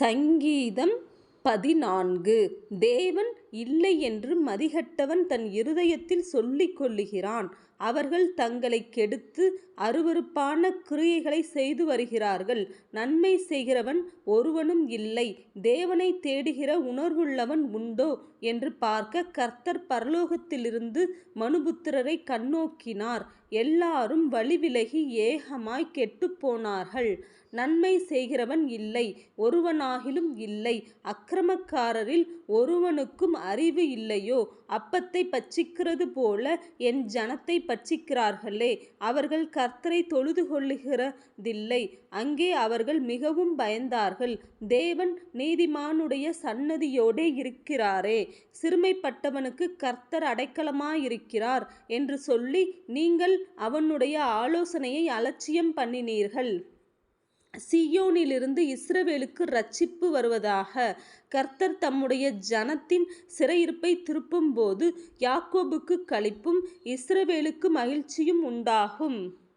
சங்கீதம் பதினான்கு. தேவன் இல்லை என்று மதிகெட்டவன் தன் இருதயத்தில் சொல்லிக் கொள்ளுகிறான். அவர்கள் தங்களை கெடுத்து அருவருப்பான கிரியைகளை செய்து வருகிறார்கள். நன்மை செய்கிறவன் ஒருவனும் இல்லை தேவனை தேடுகிற உணர்வுள்ளவன் உண்டோ? என்று பார்க்க கர்த்தர் பரலோகத்திலிருந்து மனுபுத்திரரை கண்ணோக்கினார். எல்லாரும் வழிவிலகி ஏகமாய் கெட்டுப்போனார்கள். நன்மை செய்கிறவன் இல்லை ஒருவனாகிலும் இல்லை. அக்கிரமக்காரரில் ஒருவனுக்கும் அறிவு இல்லையோ? அப்பத்தைப் பட்சிக்கிறது போல என் ஜனத்தை பட்சிக்கிறார்களே. அவர்கள் கர்த்தரைத் தொழுதுகொள்ளுகிறதில்லை. அங்கே அவர்கள் மிகவும் பயந்தார்கள். தேவன் நீதிமானுடைய சன்னதியோடே இருக்கிறாரே. சிறுமைப்பட்டவனுக்குக் கர்த்தர் அடைக்கலமாயிருக்கிறார் என்று சொல்லி நீங்கள் அவனுடைய ஆலோசனையை அலட்சியம் பண்ணினீர்கள். சியோனிலிருந்து இஸ்ரவேலுக்கு ரட்சிப்பு வருவதாக. கர்த்தர் தம்முடைய ஜனத்தின் சிறையிருப்பை திருப்பும்போது யாக்கோபுக்கு களிப்பும் இஸ்ரவேலுக்கு மகிழ்ச்சியும் உண்டாகும்.